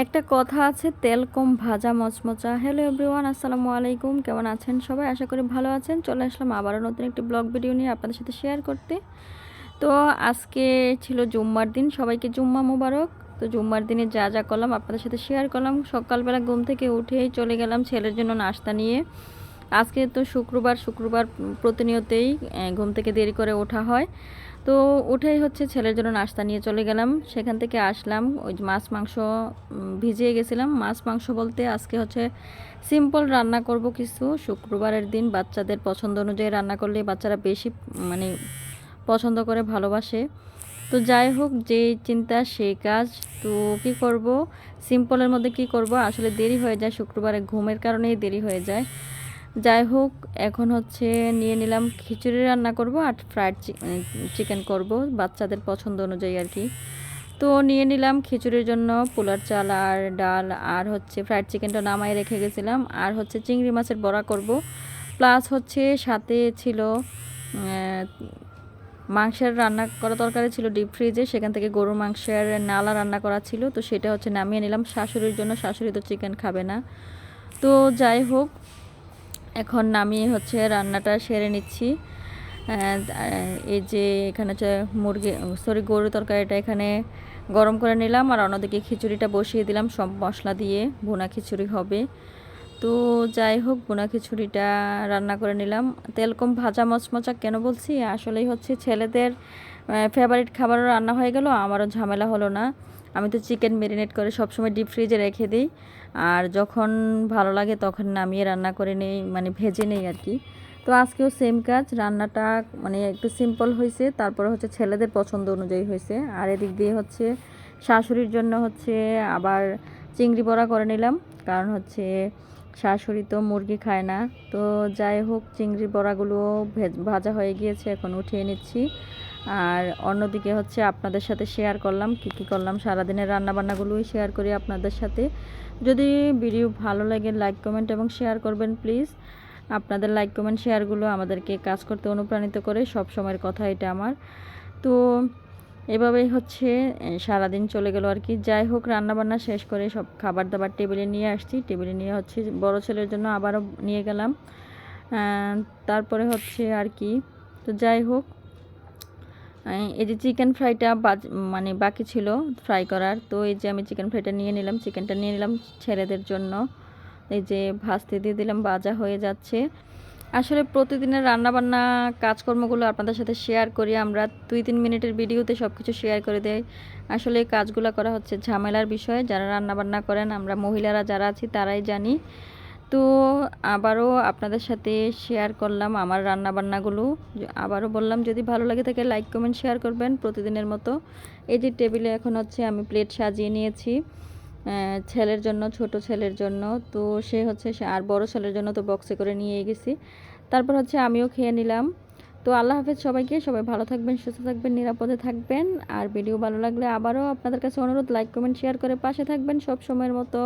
একটা কথা আছে, তেল কম ভাজা মচমচা। হ্যালো এভরিওয়ান আসসালামু আলাইকুম। কেমন আছেন সবাই? আশা করি ভালো আছেন। চলে আসলাম আবারও নতুন একটি ব্লগ ভিডিও নিয়ে আপনাদের সাথে শেয়ার করতে। তো আজকে ছিল জুম্মার দিন। সবাইকে জুম্মা মুবারক। তো জুম্মার দিনে যা যা করলাম আপনাদের সাথে শেয়ার করলাম। সকালবেলা ঘুম থেকে উঠেই চলে গেলাম ছেলের জন্য নাস্তা নিয়ে। আজকে তো শুক্রবার শুক্রবার প্রতিনিয়তেই ঘুম থেকে দেরি করে ওঠা হয়। তো উঠেই হচ্ছে ছেলের জন্য নাস্তা নিয়ে চলে গেলাম। সেখান থেকে আসলাম, ওই মাছ, মাংস ভিজিয়ে গেছিলাম। মাছ, মাংস বলতে আজকে হচ্ছে সিম্পল রান্না করব কিছু। শুক্রবারের দিন বাচ্চাদের পছন্দ অনুযায়ী রান্না করলে বাচ্চারা বেশি মানে পছন্দ করে, ভালোবাসে। তো যাই হোক, যে চিন্তা সেই কাজ। তো কি করব? সিম্পলের মধ্যে কি করব? আসলে দেরি হয়ে যায় শুক্রবারে, ঘুমের কারণেই দেরি হয়ে যায়। যাই হোক, এখন হচ্ছে নিয়ে নিলাম খিচুড়ি রান্না করব আর ফ্রাইড চিকেন করব বাচ্চাদের পছন্দ অনুযায়ী আর কি। তো নিয়ে নিলাম খিচুড়ির জন্য পোলার চাল আর ডাল আর হচ্ছে ফ্রাইড চিকেনটা নামাই রেখে গেছিলাম আর হচ্ছে চিংড়ি মাছের বড়া করব। প্লাস হচ্ছে সাথে ছিল মাংসের রান্না করা তরকারি ছিল ডিপ ফ্রিজে সেখান থেকে গরুর মাংসের নালা রান্না করা ছিল। তো সেটা হচ্ছে নামিয়ে নিলাম। শাশুড়ির জন্য শাশুড়ি তো চিকেন খাবে না। তো যাই হোক এখন নামিয়ে হচ্ছে রান্নাটা সেরে নিচ্ছি। এই যে এখানে হচ্ছে মুরগি সরি গরুর তরকারিটা এখানে গরম করে নিলাম আর অন্যদিকে খিচুড়িটা বসিয়ে দিলাম সব মশলা দিয়ে, ভুনা খিচুড়ি হবে। তো যাই হোক বোনা খিচুড়িটা রান্না করে নিলাম। তেল কম ভাজা মচমচা কেন বলছি? আসলেই হচ্ছে ছেলেদের ফেভারিট খাবারও রান্না হয়ে গেল, আমারও ঝামেলা হলো না। আমি তো চিকেন মেরিনেট করে সবসময় ডিপ ফ্রিজে রেখে দিই। আর যখন ভালো লাগে তখন নামিয়ে রান্না করে নেই মানে ভেজে নেই আর কি। তো আজকেও সেম কাজ, রান্নাটা মানে একটু সিম্পল হয়েছে, তারপরে হচ্ছে ছেলেদের পছন্দ অনুযায়ী হয়েছে। আর এদিক দিয়ে হচ্ছে শাশুড়ির জন্য হচ্ছে আবার চিংড়ি বড়া করে নিলাম, কারণ হচ্ছে শাশুড়ি তো মুরগি খায় না। তো যাই হোক, চিংড়ি বড়াগুলো ভেজ, ভাজা হয়ে গিয়েছে, এখন উঠিয়ে নিচ্ছি। আর অন্যদিকে হচ্ছে আপনাদের সাথে শেয়ার করলাম, কি কি করলাম, সারাদিনের রান্নাবান্নাগুলোই শেয়ার করি আপনাদের সাথে। যদি ভিডিও ভালো লাগে লাইক কমেন্ট এবং শেয়ার করবেন প্লিজ আপনাদের লাইক কমেন্ট শেয়ারগুলো আমাদেরকে কাজ করতে অনুপ্রাণিত করে, সব সময়ের কথা এটা আমার। তো এভাবেই হচ্ছে সারাদিন চলে গেল আর কি। যাই হোক, রান্নাবান্না শেষ করে সব খাবার দাবার টেবিলে নিয়ে আসছি। টেবিলে নিয়ে হচ্ছে বড় ছেলের জন্য আবারও নিয়ে গেলাম। তারপরে হচ্ছে আর কি। তো যাই হোক এই যে চিকেন ফ্রাইটা বাজ- মানে বাকি ছিল ফ্রাই করার, তো এই যে আমি চিকেন ফ্রাইটা নিয়ে নিলাম চিকেনটা নিয়ে নিলাম ছেলেদের জন্য। এই যে ভাজতে দিয়ে দিলাম, ভাজা হয়ে যাচ্ছে। আসলে প্রতিদিনের রান্নাবান্না কাজকর্মগুলো আপনাদের সাথে শেয়ার করি আমরা। দুই তিন মিনিটের ভিডিওতে সব কিছু শেয়ার করে দেয় আসলে কাজগুলো করা হচ্ছে ঝামেলার বিষয়। যারা রান্নাবান্না করেন, আমরা মহিলারা যারা আছি, তারাই জানি। তো আবারও আপনাদের সাথে শেয়ার করলাম আমার রান্নাবান্নাগুলো। আবারও বললাম, যদি ভালো লাগে থাকে লাইক কমেন্ট শেয়ার করবেন প্রতিদিনের মতো। এই যে টেবিলে এখন হচ্ছে আমি প্লেট সাজিয়ে নিয়েছি ছেলের জন্য, ছোট ছেলের জন্য। তো সে হচ্ছে আর বড় ছেলের জন্য তো বক্সে করে নিয়ে গেছি। তারপর হচ্ছে আমিও খেয়ে নিলাম। তো আল্লাহ হাফেজ সবাইকে, সবাই ভালো থাকবেন, সুস্থ থাকবেন, নিরাপদে থাকবেন। আর ভিডিও ভালো লাগলে আবারও আপনাদের কাছে অনুরোধ লাইক কমেন্ট শেয়ার করে পাশে থাকবেন সব সময়ের মতো।